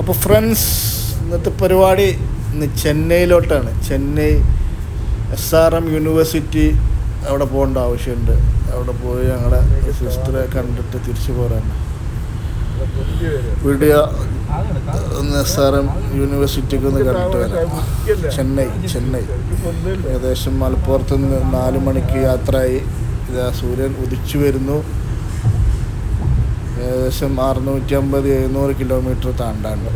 അപ്പോൾ ഫ്രണ്ട്സ് ഇന്നത്തെ പരിപാടി ഇന്ന് ചെന്നൈയിലോട്ടാണ്. Chennai S R M university അവിടെ പോകേണ്ട ആവശ്യമുണ്ട്. അവിടെ പോയി ഞങ്ങളുടെ സിസ്റ്ററെ കണ്ടിട്ട് തിരിച്ചു പോരാണ് വീഡിയോ ഒന്ന് എസ് ആർ എം യൂണിവേഴ്സിറ്റിക്ക് ഒന്ന് കണ്ടിട്ട് വരാം. ചെന്നൈ ചെന്നൈ. ഏകദേശം മലപ്പുറത്ത് നിന്ന് നാല് മണിക്ക് യാത്രയായി. ഇതാ സൂര്യൻ ഉദിച്ചു വരുന്നു. ഏകദേശം അറുന്നൂറ്റി അമ്പത് എഴുന്നൂറ് കിലോമീറ്റർ താണ്ടാണ്ട്.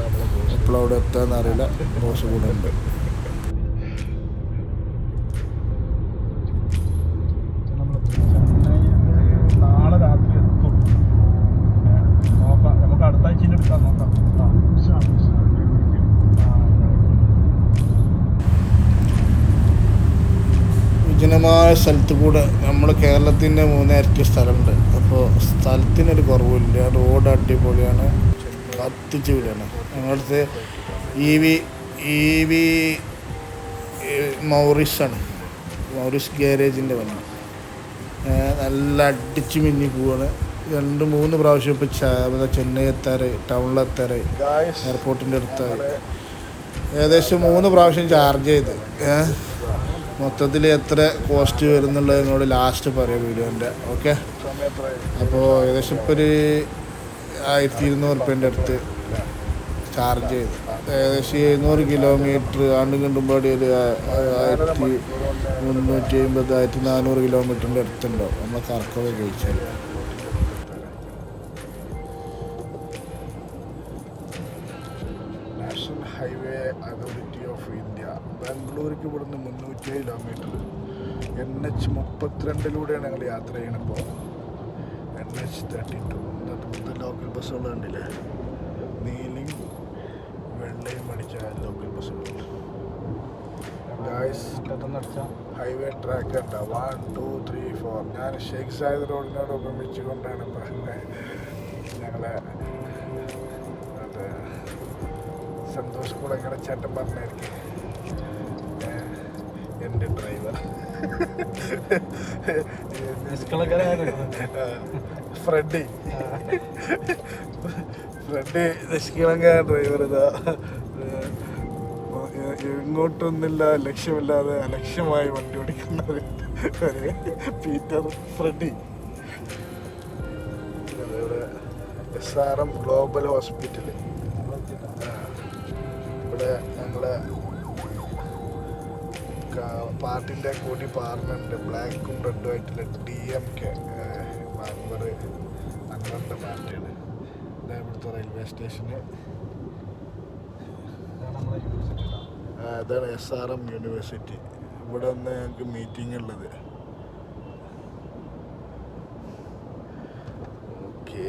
എപ്പോഴും അവിടെ എത്താന്ന് അറിയില്ല. ബോസ് കൂടെ ഉണ്ട്. വിജനമായ സ്ഥലത്ത് കൂടെ നമ്മുടെ കേരളത്തിന്റെ മൂന്നിരട്ടി സ്ഥലമുണ്ട്. അപ്പോൾ സ്ഥലത്തിനൊരു കുറവില്ല. റോഡ് അടിപൊളിയാണ്. കത്തിച്ച് വിടുകയാണ് ഞങ്ങളടുത്ത് ഇ വി ഇ വി മൗറിസാണ്. മൗറിസ് ഗ്യാരേജിന്റെ വണ്ടി നല്ല അടിച്ച് മിന്നി പോവാണ്. രണ്ട് മൂന്ന് പ്രാവശ്യം ഇപ്പോൾ ചെന്നൈ എത്താറ് ടൗണിലെത്താറ് എയർപോർട്ടിന്റെ അടുത്താറ്. ഏകദേശം മൂന്ന് പ്രാവശ്യം ചാർജ് ചെയ്ത്. മൊത്തത്തിൽ എത്ര കോസ്റ്റ് വരുന്നുള്ളത് എന്നോട് ലാസ്റ്റ് പറയാം വീഡിയോന്റെ. ഓക്കെ? അപ്പോൾ ഏകദേശം ഇപ്പോൾ ഒരു ആയിരത്തി ഇരുന്നൂറ് റുപ്യന്റെ അടുത്ത് ചാർജ് ചെയ്ത്. ഏകദേശം എഴുന്നൂറ് കിലോമീറ്റർ ആണ്ടും കണ്ടുമ്പാടി ഒരു ആ- ആയിരത്തി മുന്നൂറ്റി അമ്പത് ആയിരത്തി നാനൂറ് കിലോമീറ്ററിന്റെ അടുത്തുണ്ടാവും. നമ്മൾ കറക്കൊക്കെ കഴിച്ചാൽ നാഷണൽ ബാംഗ്ലൂർക്ക് ഇവിടുന്ന് മുന്നൂറ്റി കിലോമീറ്റർ എൻ എച്ച് മുപ്പത്തിരണ്ടിലൂടെയാണ് ഞങ്ങൾ യാത്ര ചെയ്യണപ്പോൾ എൻ എച്ച് തേർട്ടി ടു ഇന്നത്തെ ലോക്കൽ ബസ്സുകൾ കണ്ടില്ലേ? നീലയും വെള്ളയും അടിച്ച ലോക്കൽ ബസ്സുകൾ ഗായ്സ് ഹൈവേ ട്രാക്ക് ഉണ്ട് വൺ ടു ത്രീ ഫോർ ഞാൻ ഷെയ്ഖ് സായദ് റോഡിനോട് ഉപമിച്ചുകൊണ്ടാണ് ഞങ്ങളെ സന്തോഷ് കൂടെ കുളങ്ങര ചേട്ടൻ പറഞ്ഞായിരിക്കും. എന്റെ ഡ്രൈവർ ഫ്രണ്ടി ഫ്രണ്ടി നിഷ്കളങ്ക ഡ്രൈവർ ഇതാ. എങ്ങോട്ടൊന്നില്ല ലക്ഷ്യമില്ലാതെ അലക്ഷ്യമായി വണ്ടി ഓടിക്കുന്നത് പീറ്റർ ഫ്രണ്ടി ഇവിടെ S R M global hospital ഇവിടെ ഞങ്ങളെ പാർട്ടിന്റെ കൂടി പാർലമെന്റ് ബ്ലാക്കും റെഡും ആയിട്ടുള്ള ഡി എം കെ അൻവർ അൻവറിന്റെ പാർട്ടിയാണ് ഇവിടുത്തെ റെയിൽവേ സ്റ്റേഷന് അതാണ് ഇതാണ് എസ് ആർ എം യൂണിവേഴ്സിറ്റി ഇവിടെ ഒന്ന് ഞങ്ങൾക്ക് മീറ്റിംഗ് ഉള്ളത്. ഓക്കെ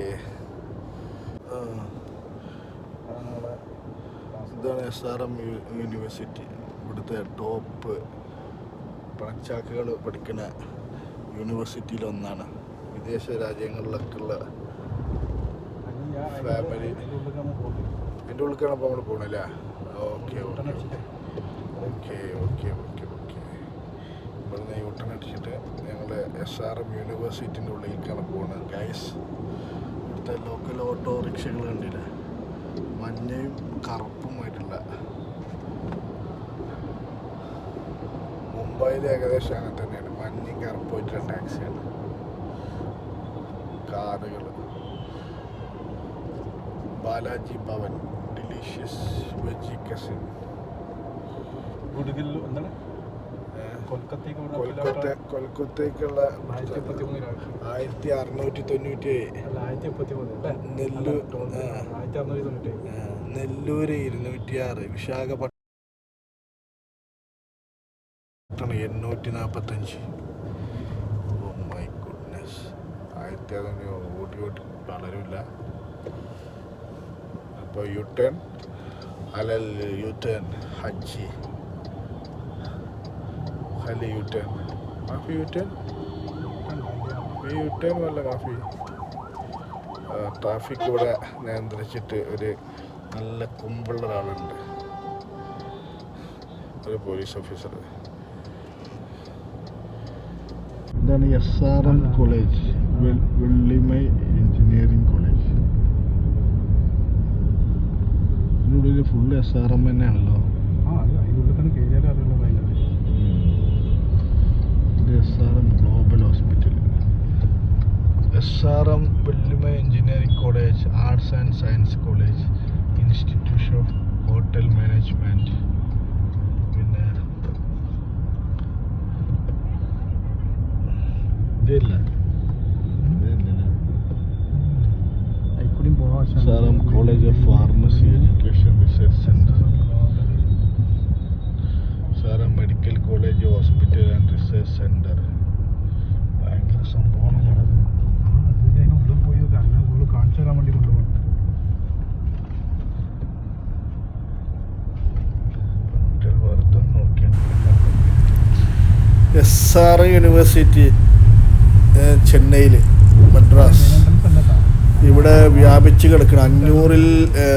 ഇതാണ് എസ് ആർ എം യൂണിവേഴ്സിറ്റി ഇവിടുത്തെ ടോപ്പ് പണച്ചാക്കുകൾ പഠിക്കുന്ന യൂണിവേഴ്സിറ്റിയിലൊന്നാണ്. വിദേശ രാജ്യങ്ങളിലൊക്കെ ഉള്ള ഫാമിലി. എന്റെ ഉള്ളിലേക്കാണ് അപ്പോൾ നമ്മൾ പോകണല്ലേ okay okay okay. Okay okay okay ഇവിടുന്ന് യൂട്ടൺ അടിച്ചിട്ട് ഞങ്ങൾ എസ് ആർ എം യൂണിവേഴ്സിറ്റിന്റെ ഉള്ളിലേക്കാണ് പോകുന്നത് ഗൈസ് ഇവിടുത്തെ ലോക്കൽ ഓട്ടോറിക്ഷകൾ കണ്ടില്ല? മഞ്ഞയും കറുപ്പുമായിട്ടുള്ള മുംബൈയിൽ ഏകദേശം അങ്ങനെ തന്നെയാണ്. മഞ്ഞയും കറുപ്പുമായിട്ടുള്ള ടാക്സിയാണ്. കാറുകൾ Balaji Bhavan delicious veggie cuisine. ഗുഡ്ഗിൽ എന്താണ്? കൊൽക്കത്ത കൊൽക്കത്തേക്കുള്ള ആയിരത്തി അറുന്നൂറ്റി തൊണ്ണൂറ്റി ഏഴ് നെല്ലൂർ നെല്ലൂര് ഇരുന്നൂറ്റി ആറ് വിശാഖപട്ടണം എണ്ണൂറ്റി നാൽപ്പത്തഞ്ച് ഓ മൈ ഗുഡ്നസ് ആയിരത്തി അതിന് ഓടി ഓടി വളരില്ല അപ്പോൾ യു ടേൺ അലൽ യു ടേൺ ഹജ്ജി. ഹലി യു ടേൺ കാഫി യു ടേൺ ഈ യു ടേൺ വല്ല കാഫി ട്രാഫിക് ഇവിടെ നിയന്ത്രിച്ചിട്ട് ഒരു നല്ല കുമ്പുള്ള ഒരാളുണ്ട് ഒരു പോലീസ് ഓഫീസർ ഇതാണ് S R M college Valliammai engineering college. Full S R M തന്നെയാണല്ലോ. S R M global hospital S R M Valliammai engineering college arts and science college institution of hotel management പിന്നെ ഇതില്ല അതിൽക്കൂടിയും പോവാം S R M college of pharmacy education research centre S R M medical college hospital and research centre ഭയങ്കര സംഭവമാണ് നടന്നത് അതിന്റെ ഉള്ളിൽ പോയി നോക്കാം അങ്ങനെ ഉള്ളിൽ കാണിച്ചു തരാൻ വേണ്ടി കൊണ്ടുപോകണം കുട്ടികൾ വെറുതെ നോക്കിയാണ് എസ് ആർ യൂണിവേഴ്സിറ്റി ചെന്നൈയിൽ മദ്രാസ്. ഇവിടെ വ്യാപിച്ച് കിടക്കുന്ന അഞ്ഞൂറിൽ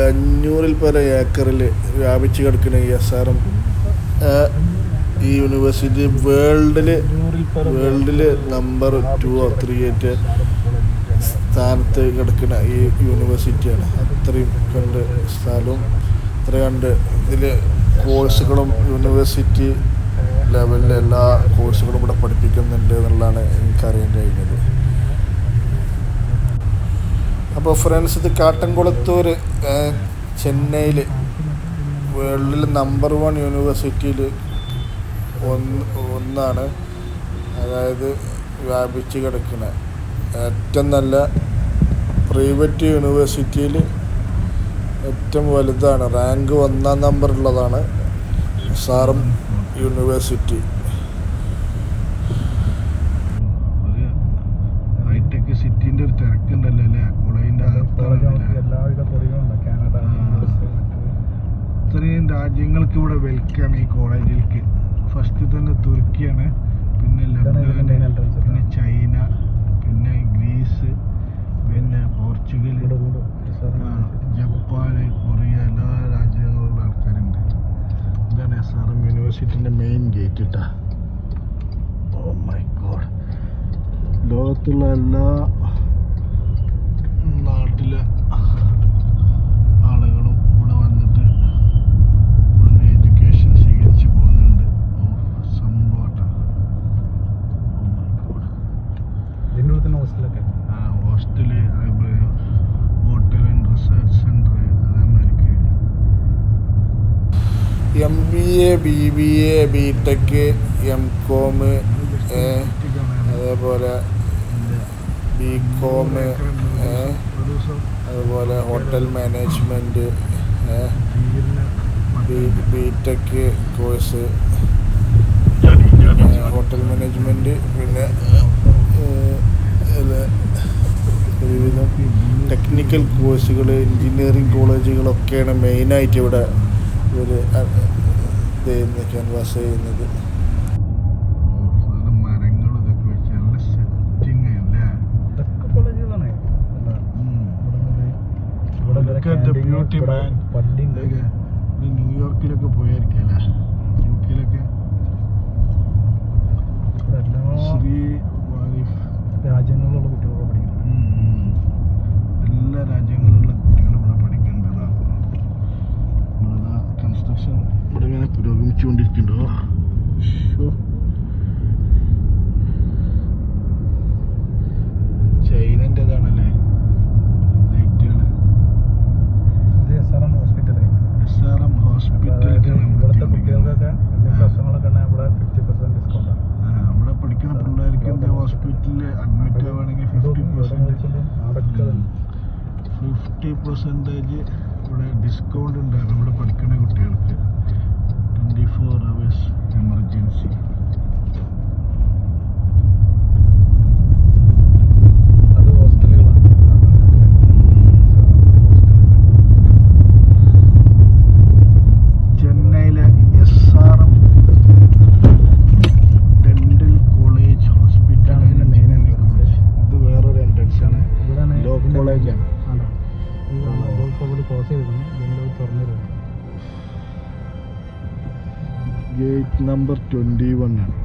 അഞ്ഞൂറിൽ പല ഏക്കറിൽ വ്യാപിച്ച് കിടക്കുന്ന ഈ എസ് എം ഈ യൂണിവേഴ്സിറ്റി വേൾഡിൽ വേൾഡിൽ നമ്പർ ടു ഓർ ത്രീ ആയിട്ട് സ്ഥാനത്ത് കിടക്കുന്ന ഈ യൂണിവേഴ്സിറ്റിയാണ് അത്രയും കണ്ട് സ്ഥലവും അത്ര കണ്ട് ഇതിൽ കോഴ്സുകളും യൂണിവേഴ്സിറ്റി ലെവലിലെ എല്ലാ കോഴ്സുകളും ഇവിടെ പഠിപ്പിക്കുന്നുണ്ട് എന്നുള്ളതാണ് എനിക്കറിയാൻ കഴിഞ്ഞത്. അപ്പോൾ ഫ്രണ്ട്സ് ഇത് കാട്ടൻകുളത്തൂർ ചെന്നൈയിൽ വേൾഡിൽ നമ്പർ വൺ യൂണിവേഴ്സിറ്റിയിൽ ഒന്ന് ഒന്നാണ്. അതായത് വ്യാപിച്ച് കിടക്കുന്ന ഏറ്റവും നല്ല പ്രൈവറ്റ് യൂണിവേഴ്സിറ്റിയിൽ ഏറ്റവും വലുതാണ്. റാങ്ക് ഒന്നാം നമ്പറുള്ളതാണ് സാറും യൂണിവേഴ്സിറ്റി ഹൈടെക് സിറ്റിന്റെ ഒരു തിരക്കുണ്ടല്ലോ അല്ലേ കോളേജിന്റെ എല്ലാവിധ പൊടികളുണ്ട് കാനഡ ആ. ഇത്രയും രാജ്യങ്ങൾക്ക് ഇവിടെ വെൽക്കം ഈ കോളേജിലേക്ക് ഫസ്റ്റ് തന്നെ തുർക്കിയാണ് പിന്നെ ഇതാണ് ഇതിന്റെ main ലബനാൻ entrance. പിന്നെ ചൈന പിന്നെ ഗ്രീസ് പിന്നെ പോർച്ചുഗൽ ആ, ജപ്പാൻ കൊറിയ എല്ലാ രാജ്യങ്ങളിലുള്ള ആൾക്കാരുണ്ട് ഇതാണ് എസ് ആർ എം യൂണിവേഴ്സിറ്റിന്റെ മെയിൻ ഗേറ്റ് ഇട്ടാ. ഓ മൈ ഗോഡ് ലോകത്തുള്ള എല്ലാ നാട്ടിലെ ആളുകളും ഇവിടെ വന്നിട്ട് വന്ന് എഡ്യൂക്കേഷൻ സ്വീകരിച്ച് പോകുന്നുണ്ട് ഓ സംഭവട്ടാ ഓ മൈ ഗോഡ് ഇതിന്റെ ഉള്ളിൽ തന്നെ ഹോസ്റ്റലൊക്കെ ഹോസ്റ്റൽ അതേപോലെ hotel and research centre അതേമാതിരിക്ക് M B B A B tech M com അതേപോലെ ബി കോം അതുപോലെ hotel management B tech course hotel management പിന്നെ ടെക്നിക്കൽ കോഴ്സുകൾ എൻജിനീയറിങ് കോളേജുകളൊക്കെയാണ് മെയിനായിട്ട് ഇവിടെ ഇത് ചെയ്യുന്നത്. ക്യാൻവാസ് ചെയ്യുന്നത് beauty man number twenty one ആണ്.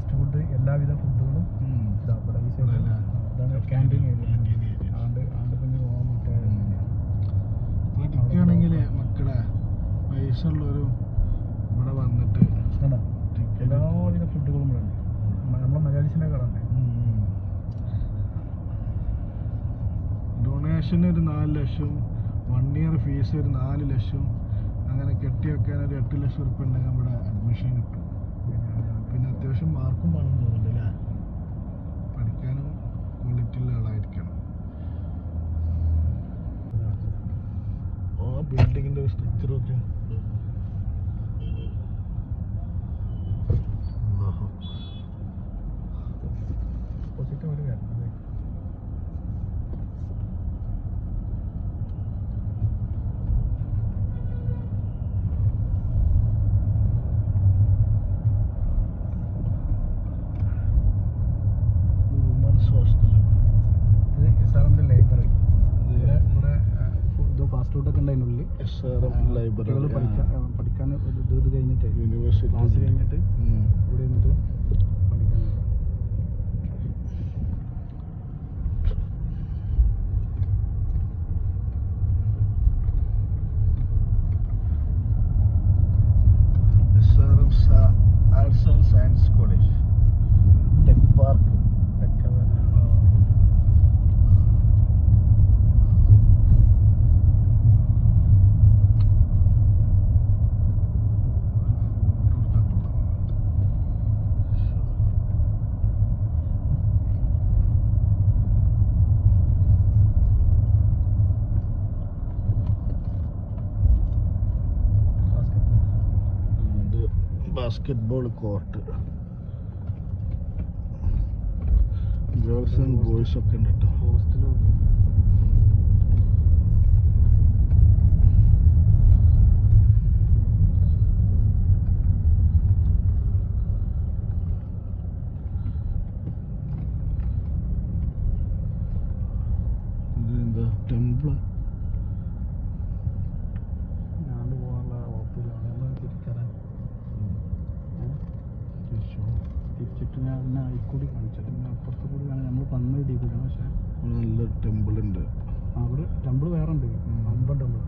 ഫാസ്റ്റ് ഫുഡ് എല്ലാവിധ ഫുഡുകളും ഇതാ ഇവിടെ ഈ സൈഡിൽ ഇതാണ് ക്യാന്റീൻ ഏരിയ ആണ്ട് ആണ്ട് പിന്നെ പോകാൻ മറ്റേ പഠിക്കുകയാണെങ്കിൽ മക്കളെ പൈസ ഉള്ളവരും ഇവിടെ വന്നിട്ട് എല്ലാവിധ ഫുഡുകളും ഇവിടെ ഉണ്ട്. നമ്മളെ മലയാളീസിനെ കാണണ്ടേ? ഡൊണേഷൻ ഒരു നാല് ലക്ഷം വൺ ഇയർ ഫീസ് ഒരു നാല് ലക്ഷം അങ്ങനെ കെട്ടി വെക്കാൻ ഒരു എട്ട് ലക്ഷം ഉറപ്പുണ്ടെങ്കിൽ ഉണ്ടെങ്കിൽ നമ്മുടെ അഡ്മിഷൻ കിട്ടും. പിന്നെ അത്യാവശ്യം മാർക്കും വേണം തോന്നുന്നുണ്ട് അല്ലേ പഠിക്കാനും ക്വാളിറ്റി ഉള്ള ആളായിരിക്കണം. ആ ബിൽഡിങ്ങിന്റെ ഒരു സ്ട്രക്ചർ ഒക്കെ ഓപ്പോസിറ്റ് ഒരു വരുന്നത് വുമൻസ് ഹോസ്റ്റലാണ് ഇത് എസ് ആർ എമ്മിന്റെ ലൈബ്രറി ഇവിടെ ഇവിടെ ഇത് ഫാസ്റ്റ് ഫുഡൊക്കെ ഉണ്ട് അതിനുള്ളിൽ എസ് ആർ എം കുട്ടികൾ ലൈബ്രറി പഠിക്കാൻ പഠിക്കാൻ ഒരു ഇത് ഇത് കഴിഞ്ഞിട്ട് യൂണിവേഴ്സിറ്റി ക്ലാസ് കഴിഞ്ഞിട്ട് ഇവിടെ നിന്നിട്ട് പഠിക്കാൻ S R M arts and science college tech park ഇതൊക്കെ വരാൻ ഇത് basketball court girls and ഒക്കെ ഉണ്ട് കേട്ടോ ഹോസ്റ്റലും ഇത് എന്താ ടെമ്പിൾ ഞാൻ പോകാനുള്ള ഉറപ്പില്ല അവിടെ ഒന്ന് തിരിച്ചറിയാൻ തിരിച്ചിട്ട് ഞാൻ എന്നെ ആയിക്കൂടി കാണിച്ചിട്ട് പിന്നെ അപ്പുറത്ത് കൂടി കാണാൻ നമ്മൾ പന്ന് ഇടിക്കില്ല പക്ഷേ നല്ല ടെമ്പിൾ ഉണ്ട് അവിടെ ടെമ്പിൾ വേറെ ഉണ്ട് അമ്പൻ ടെമ്പിൾ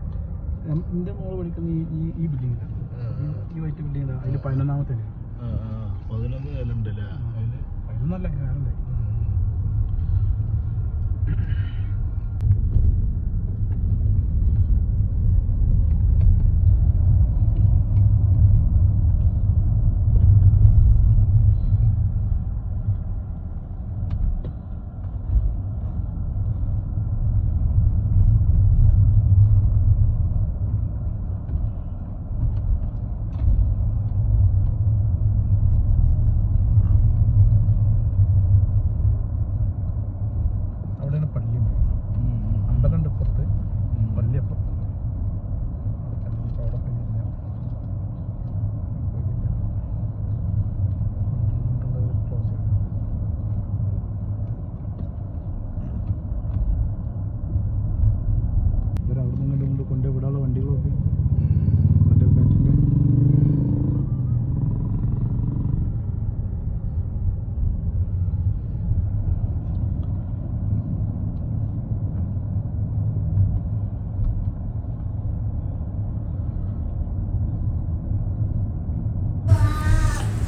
എന്റെ മോൾ പഠിക്കുന്ന ഈ ഈ ഈ ബിൽഡിങ്ങിലാണ് ഈ വൈറ്റ് ബിൽഡിംഗ് അതിൽ പതിനൊന്നാമത്തെ പതിനൊന്ന് അതിൽ പതിനൊന്നല്ല വേറെ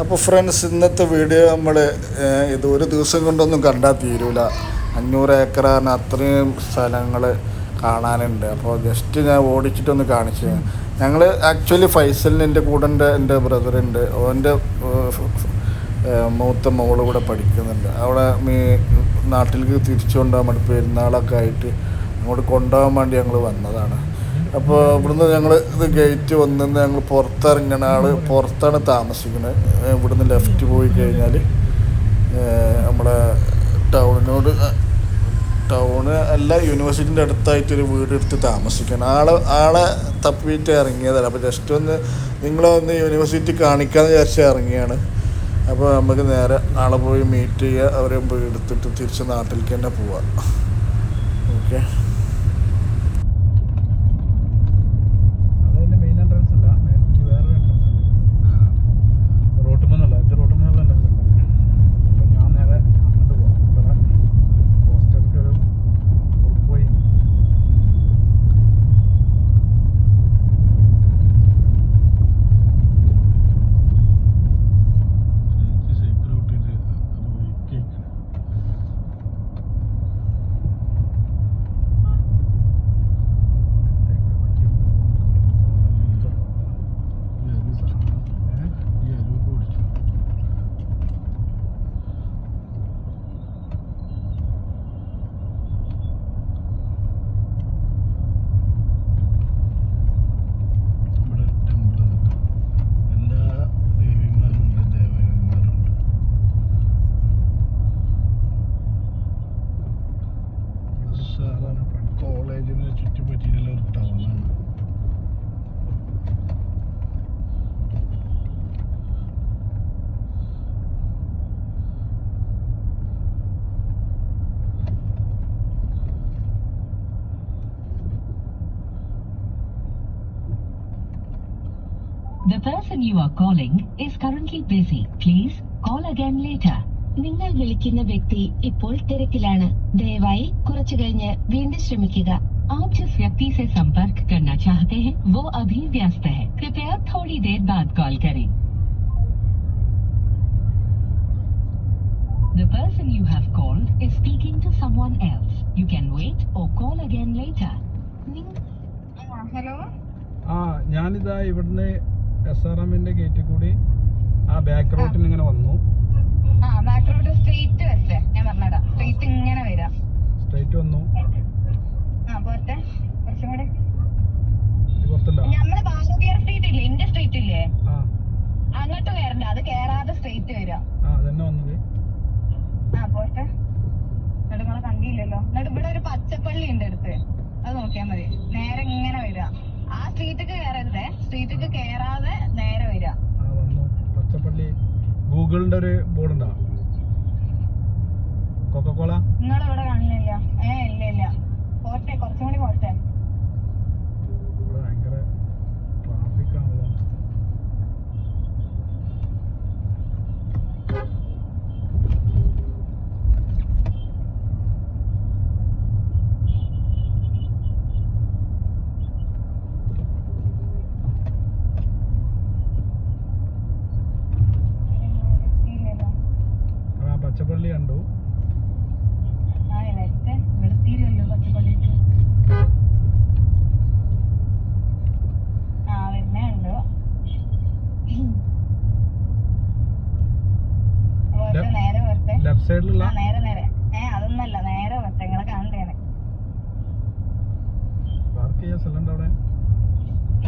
അപ്പോൾ ഫ്രണ്ട്സ് ഇന്നത്തെ വീഡിയോ നമ്മൾ ഇത് ഒരു ദിവസം കൊണ്ടൊന്നും കണ്ടാൽ തീരൂല. അഞ്ഞൂറ് ഏക്കറാണ് അത്രയും സ്ഥലങ്ങൾ കാണാനുണ്ട്. അപ്പോൾ ജസ്റ്റ് ഞാൻ ഓടിച്ചിട്ടൊന്ന് കാണിച്ചു ഞങ്ങൾ ആക്ച്വലി ഫൈസലിന് എന്റെ കൂടെ ഉണ്ട്. എന്റെ ബ്രദറുണ്ട് ഓന്റെ മൂത്ത മോൾ കൂടെ പഠിക്കുന്നുണ്ട്. അവിടെ മീ നാട്ടിലേക്ക് തിരിച്ചു കൊണ്ടുപോകാൻ വേണ്ടി പെരുന്നാളൊക്കെ ആയിട്ട് അങ്ങോട്ട് കൊണ്ടുപോകാൻ വേണ്ടി ഞങ്ങൾ വന്നതാണ്. അപ്പോൾ ഇവിടുന്ന് ഞങ്ങൾ ഇത് ഗേറ്റ് വന്ന് ഞങ്ങൾ പുറത്തിറങ്ങണ ആൾ പുറത്താണ് താമസിക്കുന്നത് ഇവിടുന്ന് ലെഫ്റ്റ് പോയി കഴിഞ്ഞാൽ നമ്മുടെ ടൗണിനോട് ടൗണ് അല്ല യൂണിവേഴ്സിറ്റിന്റെ അടുത്തായിട്ടൊരു വീട് എടുത്ത് താമസിക്കണം. ആളെ ആളെ തപ്പിയിട്ട് ഇറങ്ങിയതല്ല. അപ്പോൾ ജസ്റ്റ് ഒന്ന് നിങ്ങളെ ഒന്ന് യൂണിവേഴ്സിറ്റി കാണിക്കാമെന്ന് വിചാരിച്ച് ഇറങ്ങിയാണ്. അപ്പോൾ നമുക്ക് നേരെ ആളെ പോയി മീറ്റ് ചെയ്യുക അവരെ പോയി എടുത്തിട്ട് തിരിച്ച് നാട്ടിലേക്ക് തന്നെ പോവാം. Okay person you are calling is currently busy. Please call again later. നിങ്ങൾ വിളിക്കുന്ന വ്യക്തി ഇപ്പോൾ തിരക്കിലാണ് ദയവായി കുറച്ചു കഴിഞ്ഞ് വീണ്ടും ശ്രമിക്കുക आप जिस व्यक्ति से संपर्क करना चाहते हैं वो अभी व्यस्त है कृपया थोड़ी देर बाद कॉल करें The person you have called is speaking to someone else. You can wait or call again later. നിങ്ങ- ഹലോ ആ ഞാനിതാ ഇവിടുന്ന് എസ് ആർ എമ്മിന്റെ ഗേറ്റിൽ കൂടി ആ ബാക്ക് റോഡിൽ ഇങ്ങനെ വന്നു സ്ട്രീറ്റ് വന്നു. ആ പോരട്ടെ. കുറച്ചും കൂടി. ഇത് പുറത്തുണ്ടോ? നമ്മൾ ബാലകീർ സ്ട്രീറ്റ് ഇല്ലേ? എന്റെ സ്ട്രീറ്റ് ഇല്ലേ? അങ്ങോട്ട് വരണ്ട. അത് കേറാതെ സ്ട്രീറ്റ് വരാം ആ അതന്നെ വന്നത്. ആ പോരട്ടെ. എന്നിട്ട് നിങ്ങളെ കണ്ടില്ലല്ലോ. എന്നിട്ട് ഇവിടെ ഒരു പച്ചപ്പള്ളി ഉണ്ട് അടുത്ത്. അത് നോക്കിയാ മതി. നേരെ ഇങ്ങനെ വരാം ആ സ്ട്രീറ്റൊക്കെ കയറരുതേ സ്ട്രീറ്റൊക്കെ കേറാതെ നേരെ വരിക. പച്ചപ്പള്ളി ഗൂഗിളിന്റെ ഒരു ബോർഡ് ഉണ്ടോ? കൊക്കക്കോള? നിങ്ങളിവിടെ കാണുന്നില്ല ഏ ഇല്ല ഇല്ല. പോട്ടെ കുറച്ചും കൂടി പോരട്ടെ ഇവിടെ ഭയങ്കര ട്രാഫിക് ആണല്ലോ ഇല്ലല്ലോ ആ പച്ചപ്പള്ളി കണ്ടു ആ വരട്ടെ ഇവിടെ തീരുമല്ലോ പച്ചപ്പള്ളിക്ക് ആ വരുന്നേ ഉണ്ടോ പോരട്ടെ, Left- നേരെ വരട്ടെ ലെഫ്റ്റ് സൈഡിലുള്ള നേരെ നേരെ. ഏ അതൊന്നല്ല നേരെ വരട്ടെ നിങ്ങളെ കാണണ്ടേനെ. പാർക്ക് ചെയ്യാൻ സ്ഥലം അവിടെ?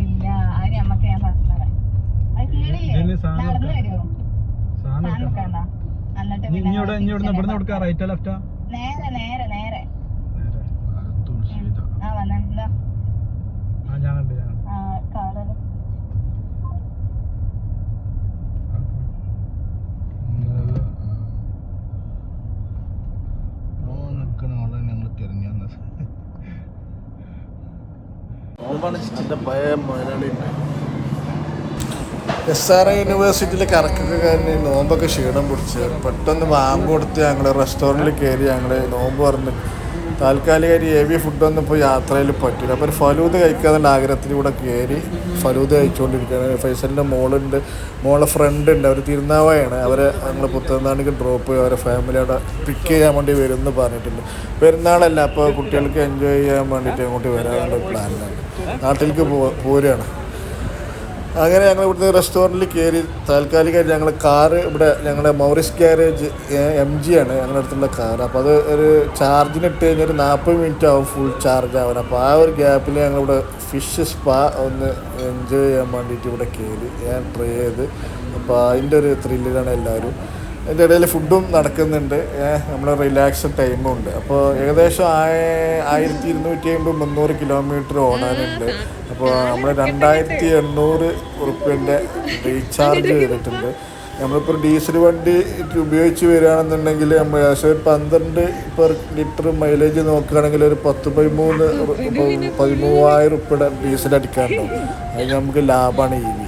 ഇല്ല അത് നമുക്ക് ഞാൻ പറഞ്ഞുതരാം അത് കീഴില്ലേ സാധനം നടന്നു. വരുമോ സാധനം എന്നിട്ട് ഇനി ഇഞ്ഞോടെ അവിടെ ഇവിടുന്ന് ഞാൻ കൊടുക്കാം റൈറ്റാ ലെഫ്റ്റാ നേരെ നേരെ നേരെ തുളസീത ആ വന്നെന്താ ആ ഞാൻ കണ്ട് ഞാൻ കണ്ടു. ആ കാറ് ഓ നിൽക്കുന്ന ആളെ ഞങ്ങൾ തിരഞ്ഞു വന്നത് എസ് ആർ ഐ യൂണിവേഴ്സിറ്റിയിലെ കറക്കൊക്കെ കഴിഞ്ഞ് നോമ്പൊക്കെ ക്ഷീണം പിടിച്ച് പെട്ടെന്ന് വാമ്പ് കൊടുത്ത് ഞങ്ങൾ റെസ്റ്റോറന്റിൽ കയറി ഞങ്ങൾ നോമ്പ് പറഞ്ഞ് താൽക്കാലികമായി ഹെവി ഫുഡൊന്നും ഇപ്പോൾ യാത്രയിൽ പറ്റില്ല അപ്പോൾ ഒരു ഫലൂദ കഴിക്കാതെ ആഗ്രഹത്തിലൂടെ കയറി ഫലൂത് കഴിച്ചുകൊണ്ടിരിക്കുകയാണ് ഫൈസലിന്റെ മോളുണ്ട് മോളെ ഫ്രണ്ട് ഉണ്ട്. അവർ തിരുനാവായാണ്. അവരെ ഞങ്ങൾ പുത്തനാണിക്ക് ഡ്രോപ്പ് ചെയ്യും അവരെ ഫാമിലി അവിടെ പിക്ക് ചെയ്യാൻ വേണ്ടി വരും എന്ന് പറഞ്ഞിട്ടുണ്ട്. പെരുന്നാളല്ല അപ്പോൾ കുട്ടികൾക്ക് എൻജോയ് ചെയ്യാൻ വേണ്ടിയിട്ട് അങ്ങോട്ട് വരാനുള്ള പ്ലാനിലാണ് നാട്ടിലേക്ക് പോരുകയാണ്. അങ്ങനെ ഞങ്ങൾ ഇവിടുത്തെ റെസ്റ്റോറന്റിൽ കയറി താൽക്കാലികമായിട്ട് ഞങ്ങൾ കാറ് ഇവിടെ ഞങ്ങളുടെ മൗറിസ് ഗ്യാരേജ് എം ജി ആണ് ഞങ്ങളുടെ അടുത്തുള്ള കാർ അപ്പോൾ അത് ഒരു ചാർജിന് ഇട്ട് കഴിഞ്ഞാൽ ഒരു നാൽപ്പത് മിനിറ്റ് ആവും ഫുൾ ചാർജ് ആവാൻ. അപ്പോൾ ആ ഒരു ഗ്യാപ്പിൽ ഞങ്ങളിവിടെ ഫിഷ് സ്പാ ഒന്ന് എൻജോയ് ചെയ്യാൻ വേണ്ടിയിട്ട് ഇവിടെ കയറി. ഞാൻ ട്രൈ ചെയ്ത്. അപ്പോൾ അതിന്റെ ഒരു ത്രില്ലിലാണ് എല്ലാവരും. അതിന്റെ ഇടയിൽ ഫുഡും നടക്കുന്നുണ്ട്. നമ്മൾ റിലാക്സ് ടൈമും ഉണ്ട്. അപ്പോൾ ഏകദേശം ആയ- ആയിരത്തി ഇരുന്നൂറ്റി അമ്പത് മുന്നൂറ് കിലോമീറ്റർ ഓടാനുണ്ട്. അപ്പോൾ നമ്മൾ രണ്ടായിരത്തി എണ്ണൂറ് ഉറുപ്പ്യന്റെ റീചാർജ് ചെയ്തിട്ടുണ്ട്. നമ്മളിപ്പോൾ ഡീസൽ വണ്ടി ഉപയോഗിച്ച് വരികയാണെന്നുണ്ടെങ്കിൽ നമ്മൾ ഏകദേശം ഒരു പന്ത്രണ്ട് പെർ ലിറ്റർ മൈലേജ് നോക്കുകയാണെങ്കിൽ ഒരു പത്ത് പതിമൂന്ന് പതിമൂവായിരം ഉറുപ്പ്യയുടെ ഡീസൽ അടിക്കാറുണ്ടാവും അത് നമുക്ക് ലാഭമാണ് ഈ